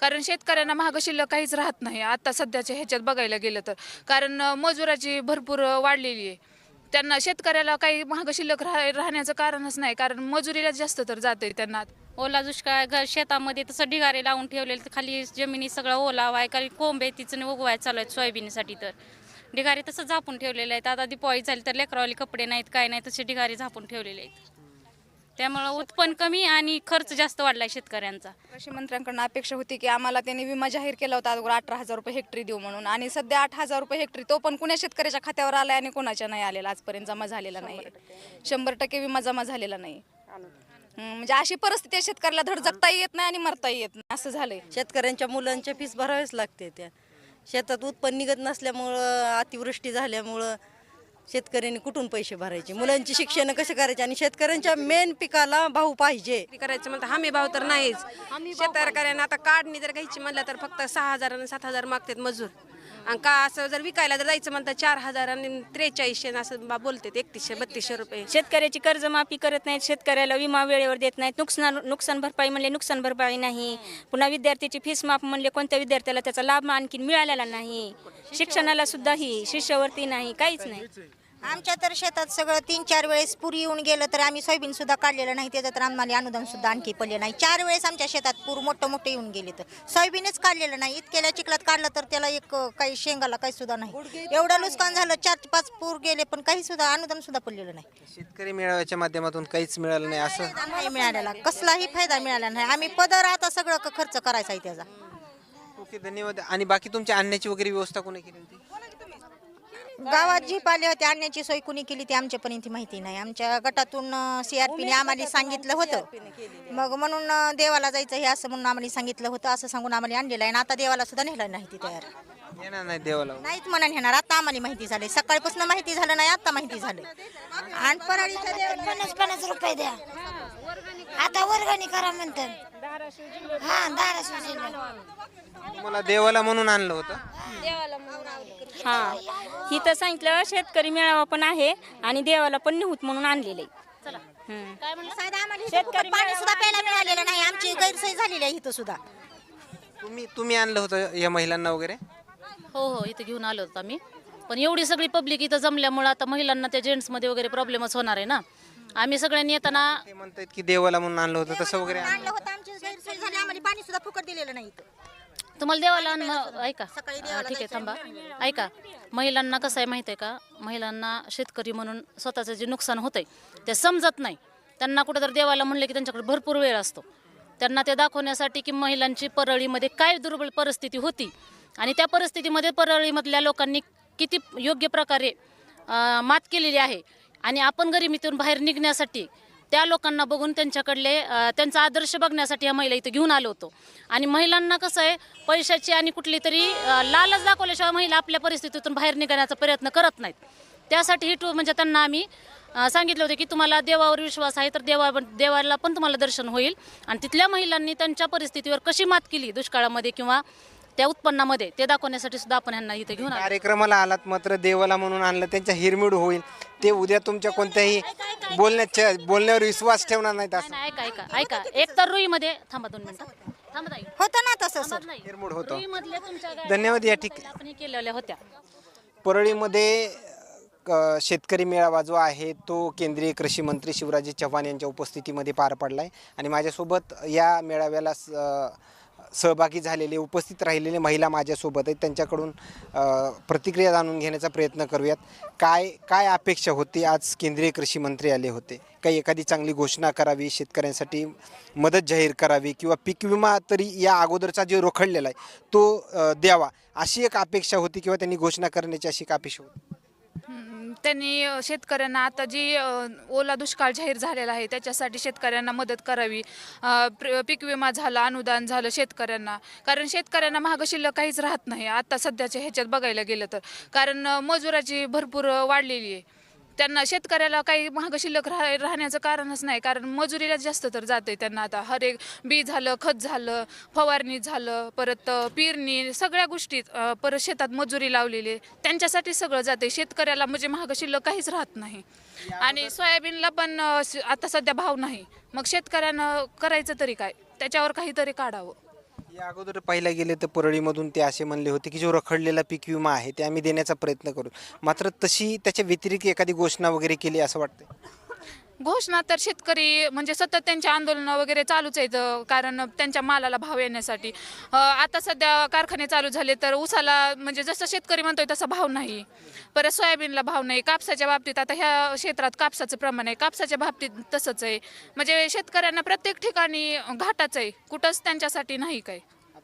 कारण शेतकऱ्यांना महाग शिल्लक काहीच राहत नाही. आता सध्याच्या ह्याच्यात बघायला गेलं तर. कारण मजुराची भरपूर वाढलेली आहे. त्यांना शेतकऱ्याला काही महाग शिल्लक राह राहण्याचं कारणच नाही. कारण मजुरीला जास्त तर जाते त्यांना. ओला दुष्काळ घर शेतामध्ये तसं ढिगारे लावून ठेवलेले खाली जमिनी सगळं ओलाव आहे कारण कोंब तिचं उगवाय चालू आहेत सोयाबीनसाठी तर. ढिगारे तसं झापून ठेवलेले आहेत. आता दिपाळी झाली तर लेकरावाले कपडे नाहीत काय नाही तसे ढिगारे झापून ठेवलेले आहेत. त्यामुळं उत्पन्न कमी आणि खर्च जास्त वाढलाय शेतकऱ्यांचा. कृषी मंत्र्यांकडून अपेक्षा होती की आम्हाला त्यांनी विमा जाहीर केला होता अगोदर अठरा हजार रुपये हेक्टरी देऊ म्हणून. आणि सध्या आठ हजार रुपये हेक्टरी तो पण कुण्या शेतकऱ्याच्या खात्यावर आलाय आणि कोणाच्या नाही आलेला आजपर्यंत जमा झालेला नाही. शंभर टक्के. विमा जमा झालेला नाही. म्हणजे अशी परिस्थिती आहे शेतकऱ्याला धड जगताही येत नाही आणि मरताही येत नाही. असं झालंय. शेतकऱ्यांच्या मुलांच्या फीस भरावेच लागते त्या. शेतात उत्पन्न निघत नसल्यामुळं अतिवृष्टी झाल्यामुळं शेतकऱ्यांनी कुठून पैसे भरायचे? मुलांची शिक्षण कसे करायचे? आणि शेतकऱ्यांच्या मेन पिकाला भाऊ पाहिजे. करायचं म्हणतं हमी भाव तर नाहीच. शेतकऱ्यांना आता काढणी जर घ्यायची म्हणलं तर फक्त सहा हजार आणि सात हजार मागतात मजूर. आणि का असं जर विकायला जर जायचं म्हणतात चार हजार आणि त्रेचाळीसशे असं बा- बोलतात एकतीसशे बत्तीसशे रुपये. शेतकऱ्याची कर्जमाफी करत नाहीत शेतकऱ्याला विमा वेळेवर देत नाहीत नुकसान नुकसान भरपाई म्हणले नुकसान भरपाई नाही. पुन्हा विद्यार्थ्याची फीस माफ म्हणले कोणत्या विद्यार्थ्याला त्याचा लाभ आणखी मिळालेला नाही. शिक्षणाला सुद्धा ही शिष्यवृत्ती नाही काहीच नाही. आमच्या तर शेतात सगळं तीन चार वेळेस पूर येऊन गेलं तर आम्ही सोयाबीन सुद्धा काढलेलं नाही. त्याचं तर आम्हाला अनुदान सुद्धा आणखी पडले नाही. चार वेळेस आमच्या शेतात पूर मोठं मोठं येऊन गेले तर. सोयाबीनच काढलेलं नाही. इतक्याला चिखलात काढलं तर त्याला एक अं, काही शेंगाला काही सुद्धा नाही. एवढं नुकसान झालं चार पाच पूर गेले पण काही सुद्धा अनुदान सुद्धा पडलेलं नाही. शेतकरी मेळाव्याच्या माध्यमातून काहीच मिळालं नाही असं? फायदा नाही मिळालेला. कसलाही फायदा मिळाला नाही. आम्ही पदर आता सगळं क- खर्च करायचा आहे त्याचा. ओके धन्यवाद. आणि बाकी तुमच्या आणण्याची वगैरे व्यवस्था कोणी केली होती? गावात जीप आले होते आणण्याची सोय कुणी केली ती आमच्यापर्यंत माहिती नाही. आमच्या गटातून सीआरपीने आम्हाला सांगितलं होतं. मग म्हणून देवाला जायचं हे असं म्हणून आम्हाला सांगितलं होतं असं सांगून आम्हाला आणलेलं आहे. आणि आता देवाला सुद्धा नेलं नाही ती तयार. येणार नाही देवाला. नाहीत म्हणा नेणार. आता आम्हाला माहिती झाली सकाळपासून माहिती झालं नाही आता माहिती झालं आणि पराडीच्या देवाला पन्नास पन्नास रुपये द्या. आता वर्गणी करा म्हणतात. हा धाराशिव जिल्हा तुम्हाला देवाला म्हणून आणलं होतं? हा ही. तर सांगितलं शेतकरी मेळावा पण आहे आणि देवाला पण निहूत म्हणून आणलेलं आहे. हम्म. साधं आम्हाला इथं कुठं पाणी सुद्धा प्यायला मिळालेलं नाही. आमची गैरसोय झालेली आहे इथं सुद्धा. तुम्ही तुम्ही आणलं होतं या महिलांना वगैरे? हो हो. इथं घेऊन आलो होतो आम्ही. पण एवढी सगळी पब्लिक इथं जमल्यामुळं आता महिलांना त्या जेंट्समध्ये वगैरे प्रॉब्लेमच होणार आहे ना. आम्ही सगळ्यांनी येताना ते म्हणतात की देवाला म्हणून आणलं होतं तसं वगैरे आणलं. आणलं होतं. आमची गैरसोय झाली. आम्हाला पाणी सुद्धा फुकट दिलेलं नाही इथं. तुम्हाला देवाला म- ऐका. हा, ठीक आहे थांबा. ऐका. महिलांना कसं आहे माहिती आहे का? महिलांना शेतकरी म्हणून स्वतःचं जे नुकसान होतंय ते समजत नाही. त्यांना कुठं तर देवाला म्हणलं की त्यांच्याकडे भरपूर वेळ असतो. त्यांना ते दाखवण्यासाठी की महिलांची परळीमध्ये काय दुर्बळ परिस्थिती होती आणि त्या परिस्थितीमध्ये परळीमधल्या लोकांनी किती योग्य प्रकारे अं, मात केलेली आहे. आणि आपण गरिबीतून बाहेर निघण्यासाठी त्या लोकांना बघून त्यांच्याकडले त्यांचा आदर्श बघण्यासाठी या महिला इथं घेऊन आलो होतो. आणि महिलांना कसं आहे पैशाची आणि कुठली तरी लालच दाखवल्याशिवाय महिला आपल्या परिस्थितीतून बाहेर निघण्याचा प्रयत्न करत नाहीत. त्यासाठी ही टू म्हणजे त्यांना आम्ही सांगितलं होतं की तुम्हाला देवावर विश्वास आहे तर देवा देवाला पण तुम्हाला दर्शन होईल. आणि तिथल्या महिलांनी त्यांच्या परिस्थितीवर कशी मात केली दुष्काळामध्ये किंवा त्या उत्पन्नामध्ये ते दाखवण्यासाठी सुद्धा आपण यांना इथे घेऊन आलो. कार्यक्रमाला आलात मात्र देवाला म्हणून आणलं त्यांच्या हिरमिड होईल. ते उद्या तुमच्या कोणत्याही बोलण्याच्या बोलण्यावर विश्वास ठेवणार नाहीत असं. नाही, ऐका ऐका ऐका. एक तर रुईमध्ये थांबा दोन मिनिटं. थांबा ताई. होतं ना तसं थांबा सर नाही. हिरमोड होतं. रुईमधल्या तुमच्या गाड्या धन्यवाद या ठिक आपण हे केलेल्या होत्या. परळीमध्ये क- शेतकरी मेळावा जो आहे तो केंद्रीय कृषी मंत्री शिवराज चव्हाण यांच्या उपस्थितीमध्ये पार पडला आहे आणि माझ्यासोबत या मेळाव्याला स- सहभागी झालेले उपस्थित राहिलेले महिला माझ्यासोबत आहेत. त्यांच्याकडून प्रतिक्रिया जाणून घेण्याचा प्रयत्न करूयात. काय काय अपेक्षा होती आज केंद्रीय कृषी मंत्री आले होते? काही एखादी चांगली घोषणा करावी शेतकऱ्यांसाठी मदत जाहीर करावी किंवा पीक विमा तरी या अगोदरचा जो रोखडलेला आहे तो द्यावा अशी एक अपेक्षा होती किंवा त्यांनी घोषणा करण्याची अशी एक अपेक्षा होती? त्यांनी शेतकऱ्यांना आता जी ओला दुष्काळ जाहीर झालेला आहे त्याच्यासाठी शेतकऱ्यांना मदत करावी. प्र- पीक विमा झाला अनुदान झालं शेतकऱ्यांना. कारण शेतकऱ्यांना महाग शिल्लक काहीच राहत नाही आता सध्याच्या ह्याच्यात बघायला गेलं तर. कारण मजुराची भरपूर वाढलेली आहे. त्यांना शेतकऱ्याला काही महाग शिल्लक राह राहण्याचं कारणच नाही. कारण मजुरीला जास्त तर जाते त्यांना आता. हर एक बी झालं खत झालं फवारणी झालं परत पेरणी सगळ्या गोष्टीत परत शेतात मजुरी लावलेली. त्यांच्यासाठी सगळं जाते शेतकऱ्याला म्हणजे महाग शिल्लक काहीच राहत नाही. आणि सोयाबीनला पण आता सध्या भाव नाही. मग शेतकऱ्यानं करायचं तरी काय? त्याच्यावर काहीतरी काढावं. या अगोदर पाहिला गेले तर परळीमधून ते असे म्हणले होते की जो रखडलेला पीक विमा आहे ते आम्ही देण्याचा प्रयत्न करू. मात्र तशी त्याच्या व्यतिरिक्त एखादी घोषणा वगैरे केली असं वाटतं घोषणा तर शेतकरी म्हणजे सतत त्यांचे आंदोलनं वगैरे चालूच आहेत कारण त्यांच्या मालाला भाव येण्यासाठी. आता सध्या कारखाने चालू झाले तर ऊसाला म्हणजे जसं शेतकरी म्हणतोय तसा भाव नाही. परत सोयाबीनला भाव नाही. कापसाच्या बाबतीत आता ह्या क्षेत्रात कापसाचं प्रमाण आहे. कापसाच्या बाबतीत तसंच आहे. म्हणजे शेतकऱ्यांना प्रत्येक ठिकाणी घाटाच आहे. कुठंच त्यांच्यासाठी नाही काय.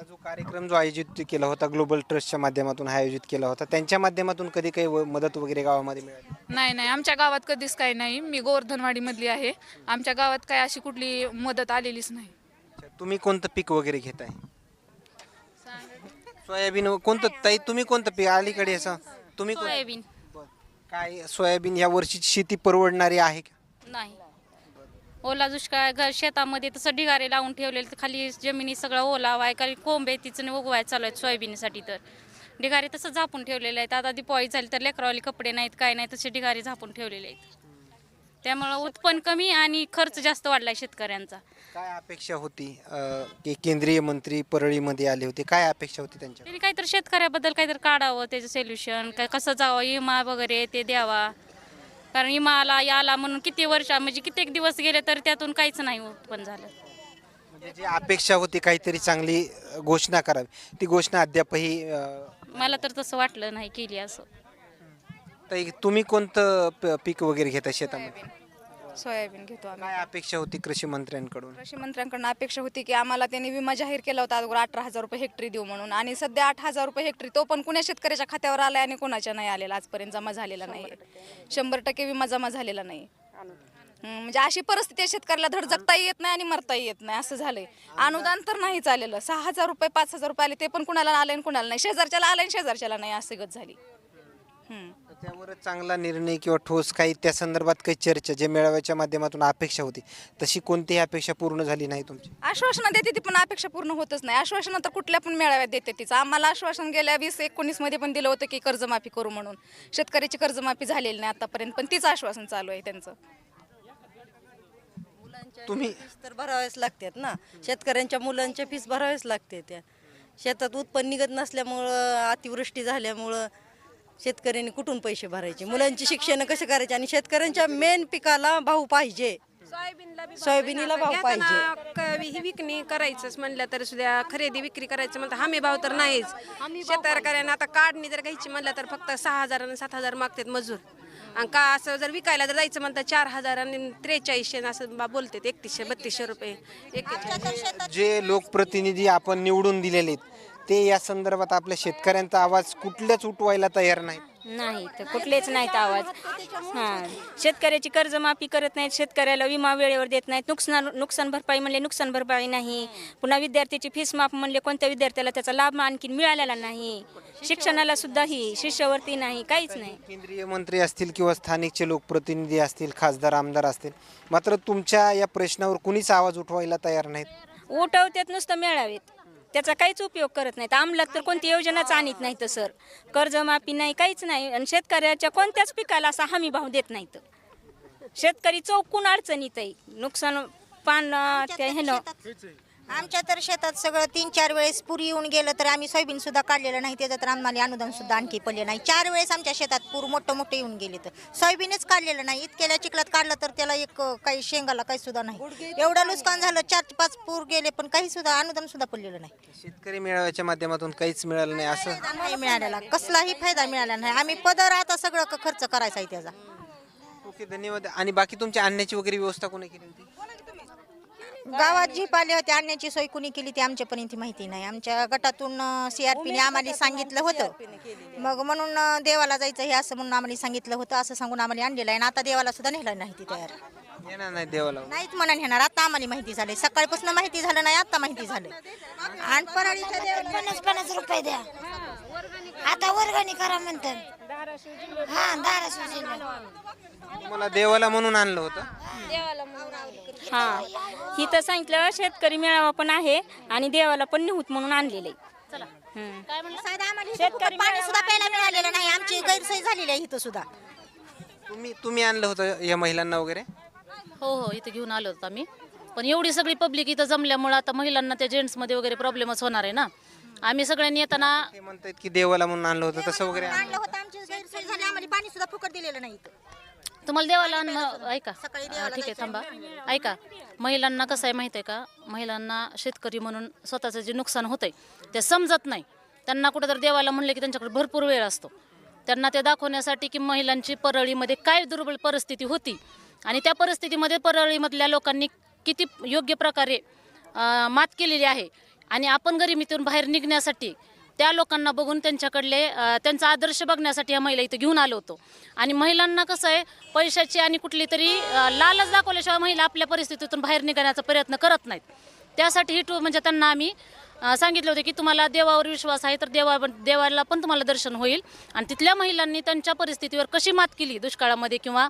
आता जो कार्यक्रम जो आयोजित केला होता ग्लोबल ट्रस्टच्या माध्यमातून हा आयोजित केला होता त्यांच्या माध्यमातून कधी काही व- मदत वगैरे गावामध्ये मिळाली? नाही नाही. आमच्या गावात कधीच काही नाही. मी गोवर्धनवाडीमधली आहे. आमच्या गावात काय अशी कुठली मदत आलेलीच नाही. अच्छा, तुम्ही कोणतं पीक वगैरे घेताय? सोयाबीन व- कोणतं ताई तुम्ही कोणतं पीक? अलीकडे असं तुम्ही कोण- सोयाबीन. बरं. काय सोयाबीन या वर्षीची शेती परवडणारी आहे का? नाही. ओला दुष्काळ घ शेतामध्ये तसं ढिगारे लावून ठेवलेले खाली जमिनी सगळं ओलावा आहे कारण कोंबे तिचं उगवायला चालू आहेत सोयाबीनसाठी तर. ढिगारे तसं झापून ठेवलेले आहेत. आता दिपाळी झाली तर लेकरावाले कपडे नाहीत काय नाही तसे ढिगारे झापून ठेवलेले आहेत. त्यामुळं उत्पन्न कमी आणि खर्च जास्त वाढलाय शेतकऱ्यांचा. काय अपेक्षा होती अं, की केंद्रीय मंत्री परळीमध्ये आले होते? काय अपेक्षा होती त्यांच्या त्यांनी काहीतरी शेतकऱ्याबद्दल काहीतरी काढावं त्याचं सोल्युशन काय कसं जावं विमा वगैरे ते द्यावा. कारण विमा आला याला म्हणून किती वर्ष म्हणजे कित्येक दिवस गेले तर त्यातून काहीच नाही उत्पन्न झालं. म्हणजे जी अपेक्षा होती काहीतरी चांगली अं, घोषणा करावी ती घोषणा अद्यापही अं, मला तर तसं वाटलं नाही केली असं. ताई तुम्ही कोणतं प- पीक वगैरे घेता शेतामध्ये? सोयाबीन घेतो आम्ही. काय अपेक्षा होती कृषी मंत्र्यांकडून? कृषी मंत्र्यांकडून अपेक्षा होती की आम्हाला त्यांनी विमा जाहीर केला होता अगोदर अठरा हजार रुपये हेक्टरी देऊ म्हणून. आणि सध्या आठ हजार रुपये हेक्टरी तो पण कुण्या शेतकऱ्याच्या खात्यावर आलाय आणि कोणाच्या नाही आलेला आजपर्यंत जमा झालेला नाही शंभर टक्के विमा जमा झालेला नाही. हम्म, म्हणजे अशी परिस्थिती आहे शेतकऱ्याला धड जगताही येत नाही आणि मरताही येत नाही असं झालंय. अनुदान तर नाही चालेलं सहा हजार रुपये पाच हजार रुपये आले ते पण कुणाला आले आणि कुणाला नाही. शेजारच्याला आले आणि शेजारच्याला नाही असं गत झाली. हम्म. त्यावर चांगला निर्णय किंवा ठोस काही त्या संदर्भात काही चर्चा जे मेळाव्याच्या माध्यमातून अपेक्षा होती तशी कोणतीही अपेक्षा पूर्ण झाली नाही तुमची? आश्वासनं देते ती पण अपेक्षा पूर्ण होतच नाही. आश्वासनं तर कुठल्या पण मेळाव्यात देते तिचं आम्हाला आश्वासन गेल्या वीस एकोणीसमध्ये पण दिलं होतं की कर्जमाफी करू म्हणून. शेतकऱ्याची कर्जमाफी झालेली नाही आतापर्यंत पण तीच आश्वासन चालू आहे त्यांचं. तुम्ही फीस तर भरावेच लागतात ना. शेतकऱ्यांच्या मुलांच्या फीस भरावेच लागते त्या. शेतात उत्पन्न निघत नसल्यामुळं अतिवृष्टी झाल्यामुळं शेतकऱ्यांनी कुठून पैसे भरायचे? मुलांची शिक्षण कसे करायचे? आणि शेतकऱ्यांच्या मेन पिकाला भाव पाहिजे. सोयाबीनला भाव क- ही विकणी करायचंच म्हणलं तर सुद्धा खरेदी विक्री करायचं म्हणतं हमी भाव तर नाहीच. शेतकऱ्यांना आता काढणी जर घ्यायची म्हणलं तर फक्त सहा हजार आणि सात हजार मागतात मजूर. आणि का असं जर विकायला जर जायचं म्हणतं चार हजार आणि त्रेचाळीसशे असं बा बोलतात एकतीसशे बत्तीसशे रुपये जे लोकप्रतिनिधी आपण निवडून दिलेले आहेत ते या संदर्भात आपल्या शेतकऱ्यांचा आवाज कुठल्याच उठवायला तयार नाही नाही तर कुठलेच नाहीत आवाज. हां. शेतकऱ्याची कर्जमाफी करत नाहीत शेतकऱ्याला विमा वेळेवर देत नाहीत. नुकसान नुकसान भरपाई म्हणले नुकसान भरपाई नाही. पुन्हा विद्यार्थ्याची फीस माफ म्हणले कोणत्या विद्यार्थ्याला त्याचा लाभ आणखीन मिळालेला नाही. शिक्षणाला सुद्धा ही शिष्यवृत्ती नाही काहीच नाही. केंद्रीय मंत्री असतील किंवा स्थानिकचे लोकप्रतिनिधी असतील खासदार आमदार असतील मात्र तुमच्या या प्रश्नावर कुणीच आवाज उठवायला तयार नाहीत? उठवतात नुसतं मेळावेत. त्याचा काहीच उपयोग करत नाहीत. अंमलात तर कोणती योजनाच आणत नाही तर सर. कर्जमाफी नाही काहीच नाही. आणि शेतकऱ्याच्या कोणत्याच पिकाला असा हमी भाव देत नाहीत. शेतकरी चौकून अडचणीत आहे. नुकसान पान त्या ह्यानं आमच्या तर शेतात सगळं तीन चार वेळेस पूर येऊन गेलं तर आम्ही सोयाबीन सुद्धा काढलेलं नाही. त्याचं तर आम्हाला अनुदान सुद्धा आणखी पडले नाही. चार वेळेस आमच्या शेतात पूर मोठं मोठं येऊन गेले तर. सोयाबीनच काढलेलं नाही. इतक्याला चिखलात काढलं तर त्याला एक काही शेंगाला काही सुद्धा नाही. एवढं नुकसान झालं चार पाच पूर गेले पण काही सुद्धा अनुदान सुद्धा पडलेलं नाही. शेतकरी मेळाव्याच्या माध्यमातून काहीच मिळालं नाही असं. नाही मिळालेला. कसलाही फायदा मिळाला नाही. आम्ही पदर आता सगळं क- खर्च करायचा आहे त्याचा. ओके धन्यवाद. आणि बाकी तुमच्या आणण्याची वगैरे व्यवस्था कोणी केली होती? गावात जीप आले होते आणण्याची सोय कुणी केली ती आमच्यापर्यंत माहिती नाही. आमच्या गटातून सीआरपीने आम्हाला सांगितलं होतं. मग म्हणून देवाला जायचं हे असं म्हणून आम्हाला सांगितलं होतं असं सांगून आम्हाला आणलेलं आहे. आणि आता देवाला सुद्धा नेलं नाही ती तयार. येणार नाही देवाला. नाहीत म्हणा नेणार. आता आम्हाला माहिती झाली सकाळपासून माहिती झालं नाही आता माहिती झालं आणि परळीच्या देवाला पन्नास पन्नास रुपये द्या. आता वर्गणी करा म्हणतात. हा धाराशिव जिल्हा तुम्हाला देवाला म्हणून आणलं होतं? हां ही. तर सांगितलं शेतकरी मेळावा पण आहे आणि देवाला पण निहूत म्हणून आणलेलं. आहे हम्म. साधं आम्हाला इथं फुकट पाणी सुद्धा प्यायला मिळालेलं नाही. आमची गैरसोय झालेली आहे इथं सुद्धा. तुम्ही तुम्ही आणलं होतं या महिलांना वगैरे? हो हो इथं घेऊन आलो होतो आम्ही. पण एवढी सगळी पब्लिक इथं जमल्यामुळं आता महिलांना त्या जेंट्समध्ये वगैरे प्रॉब्लेमच होणार आहे ना. आम्ही सगळ्यांनी येताना ते म्हणतात की देवाला म्हणून आणलं होतं तसं वगैरे आणलं. आणलं होतं आमची गैरसोय झाली आम्हाला पाणी सुद्धा फुकट दिलेलं नाही इथं. तुम्हाला देवाला अन्न ऐका. हा, देवाला ठीक आहे थांबा. ऐका महिलांना कसं आहे माहिती आहे का? महिलांना शेतकरी म्हणून स्वतःचं जे नुकसान होतंय ते समजत नाही. त्यांना कुठं तर देवाला म्हणलं की त्यांच्याकडे भरपूर वेळ असतो. त्यांना ते दाखवण्यासाठी की महिलांची परळीमध्ये काय दुर्बल परिस्थिती होती आणि त्या परिस्थितीमध्ये परळीमधल्या लोकांनी किती योग्य प्रकारे अं, मात केलेली आहे. आणि आपण गरिबीतून बाहेर निघण्यासाठी त्या लोकांना बघून त्यांच्याकडले त्यांचा आदर्श बघण्यासाठी या महिला इथं घेऊन आलो होतो. आणि महिलांना कसं आहे पैशाची आणि कुठली तरी लालच दाखवल्याशिवाय महिला आपल्या परिस्थितीतून बाहेर निघण्याचा प्रयत्न करत नाहीत. त्यासाठी ही टू म्हणजे त्यांना आम्ही सांगितलं होतं की तुम्हाला देवावर विश्वास आहे तर देवा देवाला पण तुम्हाला दर्शन होईल. आणि तिथल्या महिलांनी त्यांच्या परिस्थितीवर कशी मात केली दुष्काळामध्ये किंवा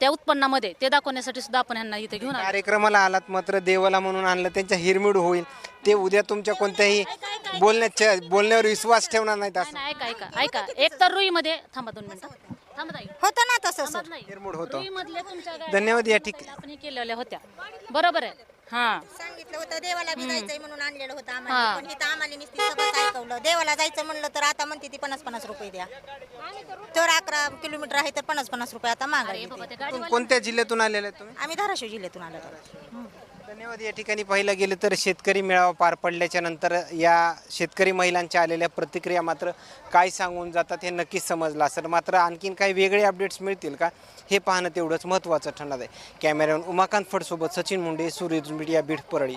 त्या उत्पन्नामध्ये ते दाखवण्यासाठी सुद्धा आपण ह्यांना इथे घेऊन आलो. कार्यक्रमाला आलात मात्र देवाला म्हणून आणलं त्यांच्या हिरमिड होईल. ते उद्या तुमच्या कोणत्याही बोलण्याच्या बोलण्यावर विश्वास ठेवणार नाहीत असं. नाही, नाही, ऐका ऐका ऐका. एक तर रुईमध्ये थांबा दोन मिनिटं. थांबा ताई. होतं ना तसं थांबत नाही. हिरमोड होतो. रुईमधल्या तुमच्या गाड्या धन्यवाद या ठिक आपण हे केलेल्या होत्या. बरोबर आहे. हा. सांगितलं होतं देवाला बी जायचंय म्हणून आणलेलं होतं हा. आम्हाला पण इथं आम्हाला नुसती सगळं ऐकवलं. देवाला जायचं म्हणलं तर आता म्हणते ती पन्नास पन्नास रुपये द्या. तर अकरा किलोमीटर आहे तर पन्नास पन्नास रुपये आता मागायला येते. कोणत्या जिल्ह्यातून आलेले आहेत तुम्ही? आम्ही धाराशिव जिल्ह्यातून आलो. धन्यवाद. या ठिकाणी पाहिलं गेलं तर शेतकरी मेळावा पार पडल्याच्या नंतर या शेतकरी महिलांच्या आलेल्या प्रतिक्रिया मात्र काय सांगून जातात हे नक्कीच समजलं असेल मात्र आणखीन काही वेगळे अपडेट्स मिळतील का हे पाहणं तेवढंच महत्त्वाचं ठरणार आहे. कॅमेऱ्यावर उमाकांत फडसोबत सचिन मुंडे सूर्य मीडिया बीड परळी.